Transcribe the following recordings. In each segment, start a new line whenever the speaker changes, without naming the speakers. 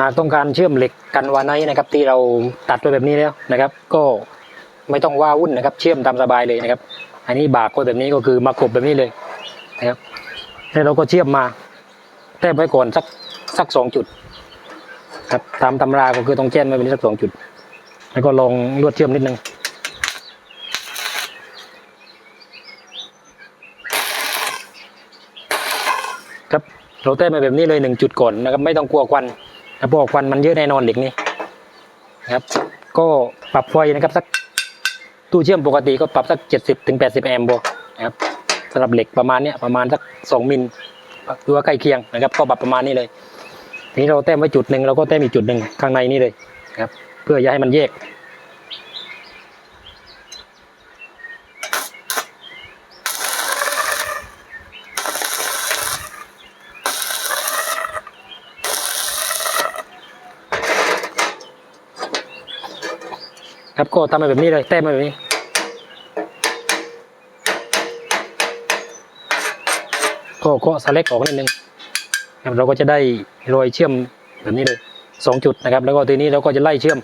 หากต้องการเชื่อมเหล็กกันวาไนนะครับที่เราตัดไว้แบบนี้แล้วนะครับ ก็ไม่ต้องว่าวุ่นนะครับ เชื่อมตามสบายเลยนะครับ อันนี้บากไว้แบบนี้ก็คือมากบแบบนี้เลยนะครับแล้วเราก็เชื่อมมาแต้ไว้ก่อนสักสักสองจุดครับตามตำราก็คือต้องแจ้มไว้แบบนี้สักสองจุด แล้วก็ลองลวดเชื่อมนิดนึงครับเราแต้มไปแบบนี้เลยหนึ่งจุดก่อนนะครับ ไม่ต้องกลัวควัน นะเพราะบอกควันมันเยอะแน่นอนเหล็กนี่ครับ ก็ปรับไฟนะครับสักตู้เชื่อมปกติก็ปรับสักเจ็ดสิบถึงแปดสิบแอมป์บวกนะครับสำหรับเหล็กประมาณเนี้ยประมาณสักสองมิลตัวใกล้เคียงนะครับ ก็ปรับประมาณนี้เลย ทีนี้เราแต้มไว้จุดหนึ่งเราก็แต้มอีกจุดหนึ่งข้างในนี่เลยนะครับ เพื่ออย่าให้มันแยก ครับก็ทำไปแบบนี้เลยแต้มไปแบบนี้ก็ก็สเล็กออกนิดนึงครับเราก็จะได้รอยเชื่อมแบบนี้เลยสองจุดนะครับ แล้วก็ทีนี้เราก็จะไล่เชื่อม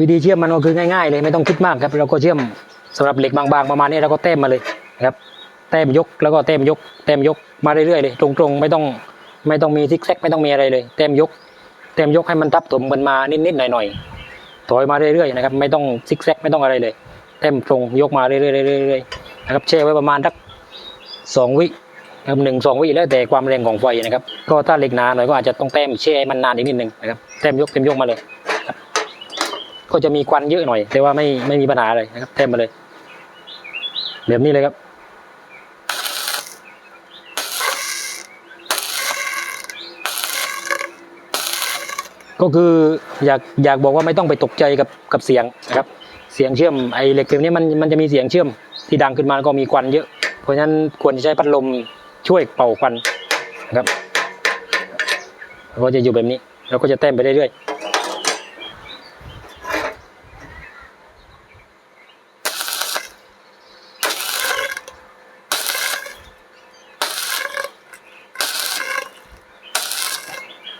วิธีเชื่อมมันก็คือง่ายๆเลยไม่ต้องคิดมากครับ เราก็เชื่อมสำหรับเหล็กบางๆประมาณนี้เราก็แต้มมาเลยนะครับแต้มยกแล้วก็แต้มยก แต้มยกมาเรื่อยๆเลยตรงๆไม่ต้องไม่ต้องมีซิกแซกไม่ต้องมีอะไรเลย แต้มยก แต้มยกให้มันทับถมกันมานิดๆหน่อยๆ ถอยมาเรื่อยๆนะครับ ไม่ต้องซิกแซกไม่ต้องอะไรเลย เต็มตรงยกมาเรื่อยๆๆนะครับแช่ไว้ประมาณสักสองวินะครับหนึ่งสองวิแล้วแต่ความแรงของไฟนะครับ ก็ถ้าเหล็กหนาหน่อยก็อาจจะต้องแต้มแช่มันนานอีกนิดนึงนะครับแต้มยกเต็มยกมาเลย ก็จะมีควันเยอะหน่อย แต่ว่าไม่ไม่มีปัญหาเลยนะครับแต้มมาเลยแบบนี้เลยครับ ก็คืออยากอยากบอกว่าไม่ต้องไปตกใจกับกับเสียงครับ เสียงเชื่อมไอ้เหล็กแบบนี้มันมันจะมีเสียงเชื่อมที่ดังขึ้นมาแล้วก็มีควันเยอะ เพราะฉะนั้นควรจะใช้พัดลมช่วยเป่าควันนะครับก็จะอยู่แบบนี้เราก็จะเต้มไปเรื่อยๆ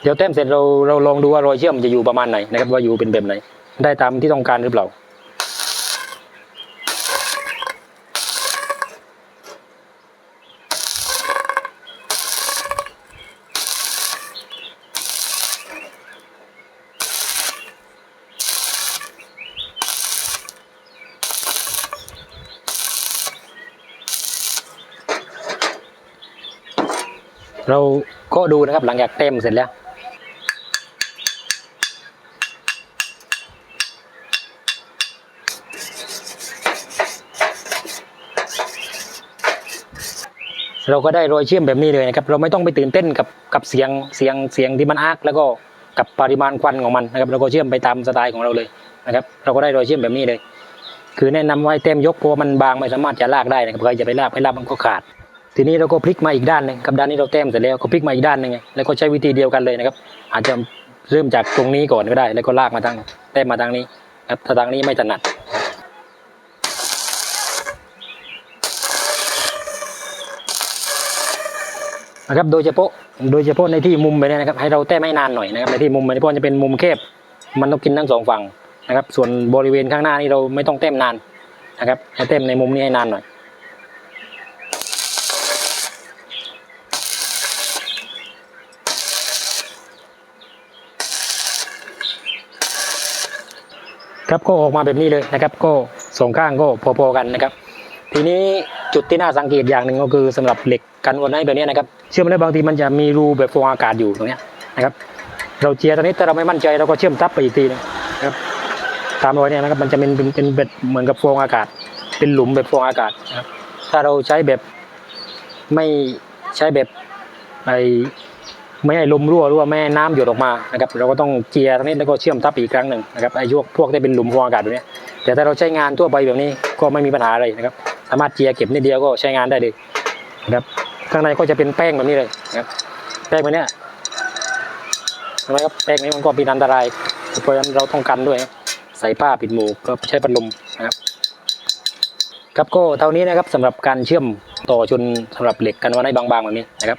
เดี๋ยวแต้มเสร็จเราเราลองดูว่ารอยเชื่อมจะอยู่ประมาณไหนนะครับว่าอยู่เป็นแบบไหน ได้ตามที่ต้องการหรือเปล่าเราก็ดูนะครับหลังจากเต็มเสร็จแล้ว เราก็ได้รอยเชื่อมแบบนี้เลยนะครับเราไม่ต้องไปตื่นเต้นกับกับเสียงเสียงเสียงที่มันอาร์กแล้วก็กับปริมาณควันของมันนะครับเราก็เชื่อมไปตามสไตล์ของเราเลยนะครับเราก็ได้รอยเชื่อมแบบนี้เลย คือแนะนำว่าให้เต็มยกเพราะว่ามันบางไม่สามารถจะลากได้นะครับใครจะไปลากไปลากมันก็ขาด ทีนี้เราก็พลิกมาอีกด้านหนึ่งกับด้านนี้เราเต็มเสร็จแล้วก็พลิกมาอีกด้านหนึ่งไงแล้วก็ใช้วิธีเดียวกันเลยนะครับอาจจะเริ่มจากตรงนี้ก่อนก็ได้ แล้วก็ลากมาทางเต็มมาทางนี้ครับถ้าทางนี้ไม่ถนัด นะครับ โดยเฉพาะโดยเฉพาะในที่มุมแบบนี้นะครับ ให้เราแต้มให้นานหน่อยนะครับในที่มุมแบบนี้เพราะจะเป็นมุมแคบ มันต้องกินทั้งสองฝั่งนะครับ ส่วนบริเวณข้างหน้านี่เราไม่ต้องแต้มนานนะครับให้แต้มในมุมนี้ให้นานหน่อยครับก็ออกมาแบบนี้เลยนะครับ ก็สองข้างก็พอๆกันนะครับ ทีนี้ จุดที่น่าสังเกตอย่างหนึ่งก็คือสำหรับเหล็กกันวันไนแบบนี้นะครับ เชื่อมได้บางทีมันจะมีรูแบบฟองอากาศอยู่ตรงเนี้ยนะครับ เราเจียร์ตอนนี้ถ้าเราไม่มั่นใจเราก็เชื่อมทับไปอีกทีหนึงนะครับตามรอยเนี่ยนะครับมันจะเป็นเป็นเป็นแบบเหมือนกับฟองอากาศ เป็นหลุมแบบฟองอากาศนะครับ ถ้าเราใช้แบบไม่ใช้แบบไอไม่ให้ลมรั่วหรือว่าไม่ให้น้ำหยดออกมานะครับเราก็ต้องเจียร์ตรงนี้แล้วก็เชื่อมทับอีกครั้งหนึ่งนะครับไอ้พวกพวกที่เป็นหลุมฟองอากาศแบบเนี้ยแต่ถ้าเราใช้งานทั่วไปแบบนี้ก็ไม่มีปัญหาอะไรนะครับ สามารถเจียเก็บนิดเดียวก็ใช้งานได้เลยนะครับข้างในก็จะเป็นแป้งแบบนี้เลยนะครับแป้งแบบนี้ทำไมครับแป้งนี้มันก็เป็นอันตรายเพราะฉะนั้นเราต้องกันด้วย ใส่ผ้าปิดหมูก็ใช้พัดลมนะครับครับก็เท่านี้นะครับสำหรับการเชื่อมต่อชนสำหรับเหล็กกันไว้ในบางๆแบบนี้นะครับ